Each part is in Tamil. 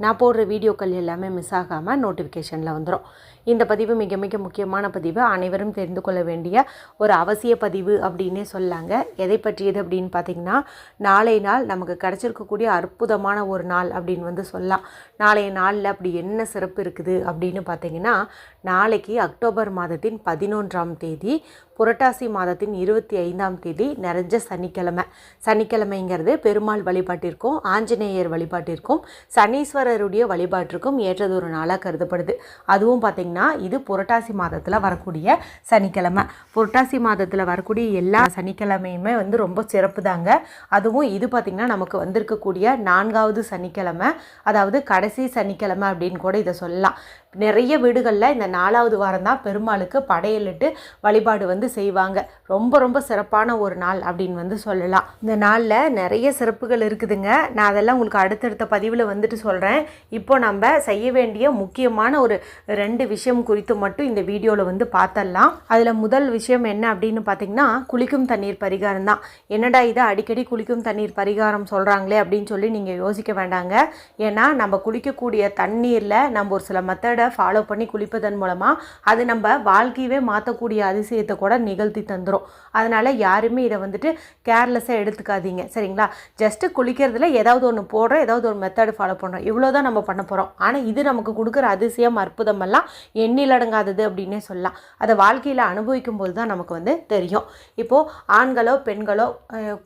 நான் போடுற வீடியோக்கள் எல்லாமே மிஸ் ஆகாமல் நோட்டிஃபிகேஷனில் வந்துடும் இந்த பதிவு மிக மிக முக்கியமான பதிவு. அனைவரும் தெரிந்து கொள்ள வேண்டிய ஒரு அவசிய பதிவு அப்படின்னே சொல்லாங்க. எதை பற்றியது அப்படின்னு பார்த்தீங்கன்னா நாளை நாள் நமக்கு கிடச்சிருக்கக்கூடிய அற்புதமான ஒரு நாள் அப்படின்னு வந்து சொல்லலாம். நாளைய நாளில் அப்படி என்ன சிறப்பு இருக்குது அப்படின்னு பார்த்திங்கன்னா நாளைக்கு அக்டோபர் மாதத்தின் பதினொன்றாம் தேதி புரட்டாசி மாதத்தின் இருபத்தி ஐந்தாம் தேதி நிறைஞ்ச சனிக்கிழமை. சனிக்கிழமைங்கிறது பெருமாள் வழிபாட்டிற்கும் ஆஞ்சநேயர் வழிபாட்டிற்கும் சனீஸ்வரருடைய வழிபாட்டிற்கும் ஏற்றதொரு நாளாக கருதப்படுது. அதுவும் பார்த்திங்கன்னா இது புரட்டாசி மாதத்தில் வரக்கூடிய சனிக்கிழமை. புரட்டாசி மாதத்தில் வரக்கூடிய எல்லா சனிக்கிழமையுமே வந்து ரொம்ப சிறப்பு தாங்க அதுவும் இது பார்த்திங்கன்னா நமக்கு வந்திருக்கக்கூடிய நான்காவது சனிக்கிழமை. அதாவது கடைசி சனிக்கிழமை அப்படின்னு கூட இதை சொல்லலாம். நிறைய வீடுகளில் இந்த நாலாவது வாரம் தான் பெருமாளுக்கு படையலிட்டு வழிபாடு வந்து செய்வாங்க. ரொம்ப ரொம்ப சிறப்பான ஒரு நாள் அப்படின்னு வந்து சொல்லலாம். இந்த நாளில் நிறைய சிறப்புகள் இருக்குதுங்க. நான் அதெல்லாம் உங்களுக்கு அடுத்தடுத்த பதிவில் வந்துட்டு சொல்கிறேன் இப்போ நம்ம செய்ய வேண்டிய முக்கியமான ஒரு ரெண்டு விஷயம் குறித்து மட்டும் இந்த வீடியோவில் வந்து பார்த்தரலாம் அதில் முதல் விஷயம் என்ன அப்படின்னு பார்த்தீங்கன்னா குளிக்கும் தண்ணீர் பரிகாரம் தான். என்னடா இதை அடிக்கடி குளிக்கும் தண்ணீர் பரிகாரம் சொல்கிறாங்களே அப்படின்னு சொல்லி நீங்கள் யோசிக்க வேண்டாங்க. ஏன்னா நம்ம குளிக்கக்கூடிய தண்ணீரில் நம்ம ஒரு சில மெத்தடை ஃபாலோ பண்ணி குளிப்பதன் மூலமாக அது நம்ம வாழ்க்கையவே மாற்றக்கூடிய அதிசயத்தை கூட நிகழ்த்தி தந்துடும் அதனால் யாருமே இதை வந்துட்டு கேர்லெஸ்ஸாக எடுத்துக்காதீங்க. சரிங்களா? ஜஸ்ட்டு குளிக்கிறதுல ஏதாவது ஒன்று போடுறோம் ஏதாவது ஒரு மெத்தடு ஃபாலோ பண்ணுறோம் இவ்வளோ தான் நம்ம பண்ண போகிறோம் ஆனால் இது நமக்கு கொடுக்குற அதிசயம் அற்புதமெல்லாம் எண்ணிலடங்காதது அப்படின்னே சொல்லலாம். அதை வாழ்க்கையில் அனுபவிக்கும் போது தான் நமக்கு வந்து தெரியும். இப்போது ஆண்களோ பெண்களோ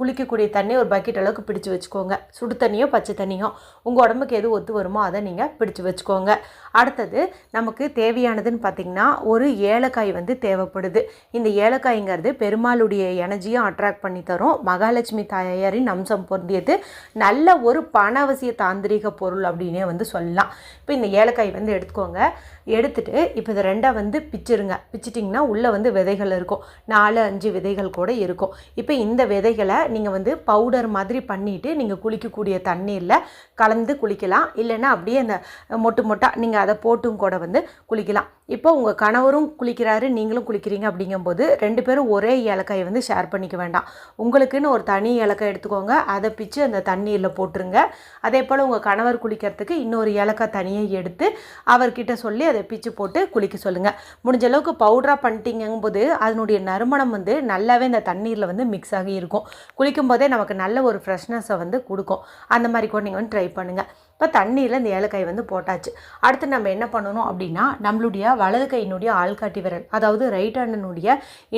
குளிக்கக்கூடிய தண்ணி ஒரு பக்கெட் அளவுக்கு பிடிச்சு வச்சுக்கோங்க. சுடு தண்ணியோ பச்சை தண்ணியோ. உங்கள் உடம்புக்கு எது ஒத்து வருமோ அதை நீங்கள் பிடிச்சு வச்சுக்கோங்க. அடுத்தது நமக்கு தேவையானதுன்னு பார்த்திங்கன்னா ஒரு ஏலக்காய் வந்து தேவைப்படுது. இந்த ஏலக்காய்ங்கிறது பெருமாளுடைய எனர்ஜியும் அட்ராக்ட் பண்ணி தரும். மகாலட்சுமி தாயாரின் அம்சம் பொருந்தியது. நல்ல ஒரு பணவசிய தாந்திரிக பொருள் அப்படின்னே வந்து சொல்லலாம். இப்போ இந்த ஏலக்காய் வந்து எடுத்துக்கோங்க. எடுத்துட்டு இப்போ இதை ரெண்டாக வந்து பிச்சிருங்க. பிச்சிட்டிங்கன்னா உள்ளே வந்து விதைகள் இருக்கும். நாலு அஞ்சு விதைகள் கூட இருக்கும். இப்போ இந்த விதைகளை நீங்கள் வந்து பவுடர் மாதிரி பண்ணிவிட்டு நீங்கள் குளிக்கக்கூடிய தண்ணீரில் கலந்து குளிக்கலாம். இல்லைன்னா அப்படியே அந்த மொட்டு மொட்டாக நீங்கள் அதை போட்டும் கூட வந்து குளிக்கலாம். இப்போ உங்கள் கணவரும் குளிக்கிறாரு நீங்களும் குளிக்கிறீங்க அப்படிங்கும்போது ரெண்டு பேரும் ஒரே ஏலக்காயை வந்து ஷேர் பண்ணிக்க வேண்டாம். உங்களுக்குன்னு ஒரு தனி ஏலக்காய் எடுத்துக்கோங்க. அதை பிச்சு அந்த தண்ணீரில் போட்டுருங்க. அதே போல் உங்கள் கணவர் குளிக்கிறதுக்கு இன்னொரு ஏலக்காய் தனியாக எடுத்து அவர்கிட்ட சொல்லி அதை பிச்சு போட்டு குளிக்க சொல்லுங்கள் முடிஞ்ச அளவுக்கு பவுடராக பண்ணிட்டீங்கும்போது அதனுடைய நறுமணம் வந்து நல்லாவே இந்த தண்ணீரில் வந்து மிக்ஸ் ஆகி இருக்கும். குளிக்கும் போதே நமக்கு நல்ல ஒரு ஃப்ரெஷ்னஸை வந்து கொடுக்கும். அந்த மாதிரி கூட நீங்கள் வந்து ட்ரை பண்ணுங்கள் இப்போ தண்ணியில் இந்த ஏலக்காய் வந்து போட்டாச்சு. அடுத்து நம்ம என்ன பண்ணணும் அப்படின்னா நம்மளுடைய வலது கையினுடைய ஆள்காட்டி விரல் அதாவது ரைட் ஹேண்டனுடைய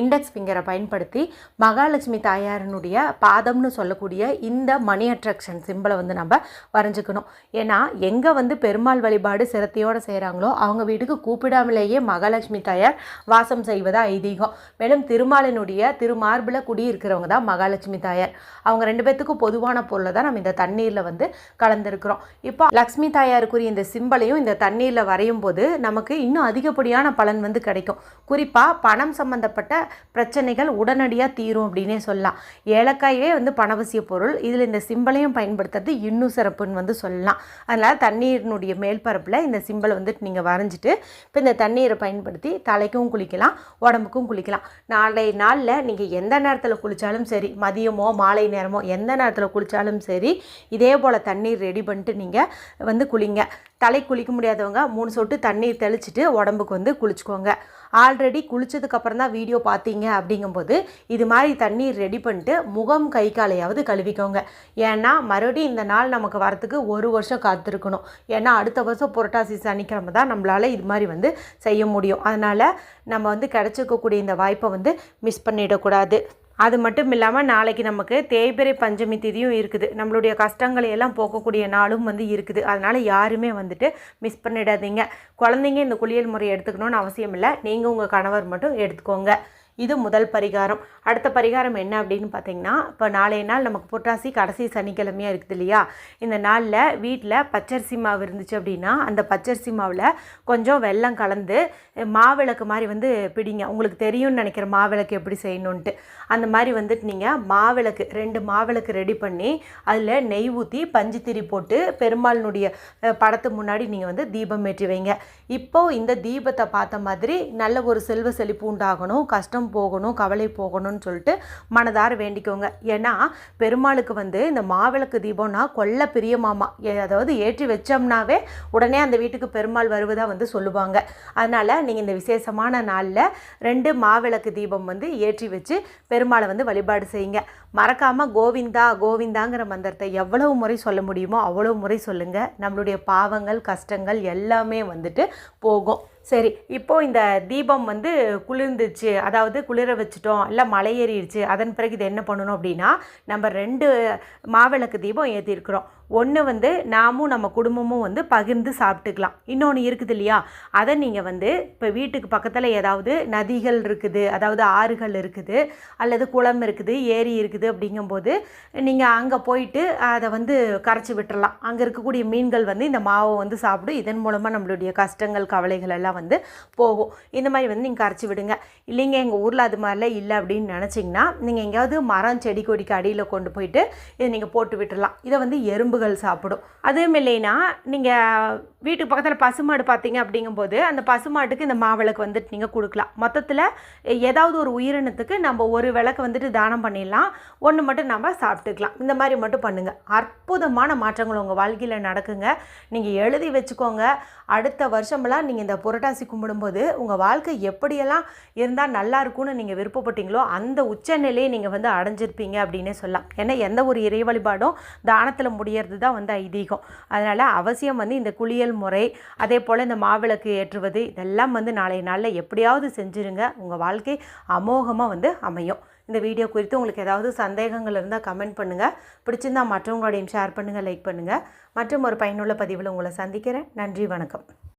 இண்டெக்ஸ் ஃபிங்கரை பயன்படுத்தி மகாலட்சுமி தாயாரனுடைய பாதம்னு சொல்லக்கூடிய இந்த மணி அட்ராக்ஷன் சிம்பிளை வந்து நம்ம வரைஞ்சிக்கணும். ஏன்னா எங்கே வந்து பெருமாள் வழிபாடு சிரத்தையோடு செய்கிறாங்களோ அவங்க வீட்டுக்கு கூப்பிடாமலேயே மகாலட்சுமி தாயார் வாசம் செய்வதா ஐதீகம். மேலும் திருமாலினுடைய திருமார்பில் குடியிருக்கிறவங்க தான் மகாலட்சுமி தாயார். அவங்க ரெண்டு பேர்த்துக்கும் பொதுவான பொருளை தான் நம்ம இந்த தண்ணீரில் வந்து கலந்துருக்கிறோம். இப்போ லக்ஷ்மி தாயாருக்குரிய இந்த சிம்பலையும் இந்த தண்ணீரில் வரையும் போது நமக்கு இன்னும் அதிகப்படியான பலன் வந்து கிடைக்கும். குறிப்பாக பணம் சம்பந்தப்பட்ட பிரச்சனைகள் உடனடியாக தீரும் அப்படின்னே சொல்லலாம். ஏலக்காயே வந்து பணவசிய பொருள். இதில் இந்த சிம்பலையும் பயன்படுத்துறது இன்னும் சிறப்புன்னு வந்து சொல்லலாம். அதனால் தண்ணீரினுடைய மேல்பரப்பில் இந்த சிம்பலை வந்துட்டு நீங்கள் வரைஞ்சிட்டு இப்போ இந்த தண்ணீரை பயன்படுத்தி தலைக்கும் குளிக்கலாம் உடம்புக்கும் குளிக்கலாம். நாளை நாளில் நீங்கள் எந்த நேரத்தில் குளித்தாலும் சரி மதியமோ மாலை நேரமோ எந்த நேரத்தில் குளித்தாலும் சரி இதே போல் தண்ணீர் ரெடி பண்ணிட்டு நீங்கள் வந்து குளிங்க. தலை குளிக்க முடியாதவங்க மூணு சொட்டு தண்ணீர் தெளிச்சிட்டு உடம்புக்கு வந்து குளிச்சுக்கோங்க. ஆல்ரெடி குளிச்சதுக்கப்புறம் தான் வீடியோ பார்த்தீங்க அப்படிங்கும்போது இது மாதிரி தண்ணீர் ரெடி பண்ணிட்டு முகம் கை காலையாவது கழுவிக்கோங்க. ஏன்னா மறுபடியும் இந்த நாள் நமக்கு வரத்துக்கு ஒரு வருஷம் காத்திருக்கணும். ஏன்னா அடுத்த வருஷம் புரட்டாசி சனிக்கிழமை தான் நம்மளால் இது மாதிரி வந்து செய்ய முடியும். அதனால் நம்ம வந்து கிடச்சிருக்கக்கூடிய இந்த வாய்ப்பை வந்து மிஸ் பண்ணிடக்கூடாது. அது மட்டும் இல்லாமல் நாளைக்கு நமக்கு தேய்பிறை பஞ்சமி திதியும் இருக்குது. நம்மளுடைய கஷ்டங்களை எல்லாம் போக்கக்கூடிய நாளும் வந்து இருக்குது. அதனால் யாருமே வந்துட்டு மிஸ் பண்ணிடாதீங்க. குழந்தைங்க இந்த குளியல் முறை எடுத்துக்கணும்னு அவசியம் இல்லை. நீங்கள் உங்கள் கணவர் மட்டும் எடுத்துக்கோங்க. இது முதல் பரிகாரம். அடுத்த பரிகாரம் என்ன அப்படின்னு பார்த்தீங்கன்னா இப்போ நாளைய நாள் நமக்கு புரட்டாசி கடைசி சனிக்கிழமையாக இருக்குது இல்லையா? இந்த நாளில் வீட்டில் பச்சரிசி மாவு இருந்துச்சு அப்படின்னா அந்த பச்சரிசி மாவில் கொஞ்சம் வெள்ளம் கலந்து மாவிளக்கு மாதிரி வந்து பிடிங்க. உங்களுக்கு தெரியும்னு நினைக்கிற மாவிளக்கு எப்படி செய்யணுன்ட்டு அந்த மாதிரி வந்துட்டு நீங்கள் மாவிளக்கு ரெண்டு மாவிளக்கு ரெடி பண்ணி அதில் நெய் ஊற்றி பஞ்சு திரி போட்டு பெருமாளினுடைய படத்து முன்னாடி நீங்கள் வந்து தீபம் ஏற்றி வைங்க. இப்போது இந்த தீபத்தை பார்த்த மாதிரி நல்ல ஒரு செல்வ செழிப்பு உண்டாகணும் கஷ்டம் போகணும் கவலை போகணும்னு சொல்லிட்டு மனதார வேண்டிக்கோங்க. ஏன்னா பெருமாளுக்கு வந்து இந்த மாவிளக்கு தீபம்னா கொல்ல பிரியமாமா. ஏ- அதாவது ஏற்றி வச்சோம்னாவே உடனே அந்த வீட்டுக்கு பெருமாள் வருவதாக வந்து சொல்லுவாங்க. அதனால் நீங்கள் இந்த விசேஷமான நாளில் ரெண்டு மாவிளக்கு தீபம் வந்து ஏற்றி வச்சு பெருமாளை வந்து வழிபாடு செய்யுங்க. மறக்காமல் கோவிந்தா கோவிந்தாங்கிற மந்திரத்தை எவ்வளவு முறை சொல்ல முடியுமோ அவ்வளவு முறை சொல்லுங்கள் நம்மளுடைய பாவங்கள் கஷ்டங்கள் எல்லாமே வந்துட்டு போகும். சரி இப்போது இந்த தீபம் வந்து குளிர்ந்துச்சு அதாவது குளிர வச்சுட்டோம் இல்லை மலை ஏறிடுச்சு அதன் பிறகு இது என்ன பண்ணணும் அப்படின்னா நம்ம ரெண்டு மாவிளக்கு தீபம் ஏற்றிருக்கிறோம் ஒன்று வந்து நாமும் நம்ம குடும்பமும் வந்து பகிர்ந்து சாப்பிட்டுக்கலாம். இன்னொன்று இருக்குது இல்லையா? அதை நீங்கள் வந்து இப்போ வீட்டுக்கு பக்கத்தில் ஏதாவது நதிகள் இருக்குது அதாவது ஆறுகள் இருக்குது அல்லது குளம் இருக்குது ஏரி இருக்குது அப்படிங்கும்போது நீங்கள் அங்கே போயிட்டு அதை வந்து கரைச்சி விட்டுறலாம். அங்கே இருக்கக்கூடிய மீன்கள் வந்து இந்த மாவை வந்து சாப்பிடும் இதன் மூலமாக நம்மளுடைய கஷ்டங்கள் கவலைகள் எல்லாம் வந்து போகும். இந்த மாதிரி வந்து நீங்கள் கரைச்சி விடுங்க. இல்லைங்க எங்கள் ஊரில் அது மாதிரிலாம் இல்லை அப்படின்னு நினச்சிங்கன்னா நீங்கள் எங்கேயாவது மரம் செடி கொடிக்கு அடியில் கொண்டு போயிட்டு இதை நீங்கள் போட்டு விட்டுடலாம் இதை வந்து எறும்பு எறும்புகள் சாப்பிடும். அதுவும் இல்லைன்னா நீங்கள் வீட்டுக்கு பக்கத்தில் பசுமாடு பார்த்தீங்க அப்படிங்கும்போது அந்த பசுமாட்டுக்கு இந்த மாவிளக்கு வந்துட்டு நீங்கள் கொடுக்கலாம். மொத்தத்தில் ஏதாவது ஒரு உயிரினத்துக்கு நம்ம ஒரு விளக்கு வந்துட்டு தானம் பண்ணிடலாம். ஒன்று மட்டும் நம்ம சாப்பிட்டுக்கலாம். இந்த மாதிரி மட்டும் பண்ணுங்கள் அற்புதமான மாற்றங்கள் உங்கள் வாழ்க்கையில் நடக்குங்க. நீங்கள் எழுதி வச்சுக்கோங்க. அடுத்த வருஷமெல்லாம் நீங்கள் இந்த புரட்டாசி கும்பிடும்போது உங்கள் வாழ்க்கை எப்படியெல்லாம் இருந்தால் நல்லா இருக்கும்னு நீங்கள் விருப்பப்பட்டீங்களோ அந்த உச்சநிலையை நீங்கள் வந்து அடைஞ்சிருப்பீங்க அப்படின்னே சொல்லலாம். ஏன்னா எந்த ஒரு இறை வழிபாடும் தானத்தில் முடியறது தான் வந்து ஐதீகம். அதனால் அவசியம் வந்து இந்த குளியல் முறை அதே போல் இந்த மாவிளக்கு ஏற்றுவது இதெல்லாம் வந்து நாளைய நாளில் எப்படியாவது செஞ்சுருங்க. உங்கள் வாழ்க்கை அமோகமாக வந்து அமையும். இந்த வீடியோ குறித்து உங்களுக்கு ஏதாவது சந்தேகங்கள் இருந்தால் கமெண்ட் பண்ணுங்கள் பிடிச்சிருந்தா மற்றவங்களோடையும் ஷேர் பண்ணுங்கள் லைக் பண்ணுங்கள் மற்றும் ஒரு பயனுள்ள பதிவில் உங்களை சந்திக்கிறேன். நன்றி வணக்கம்.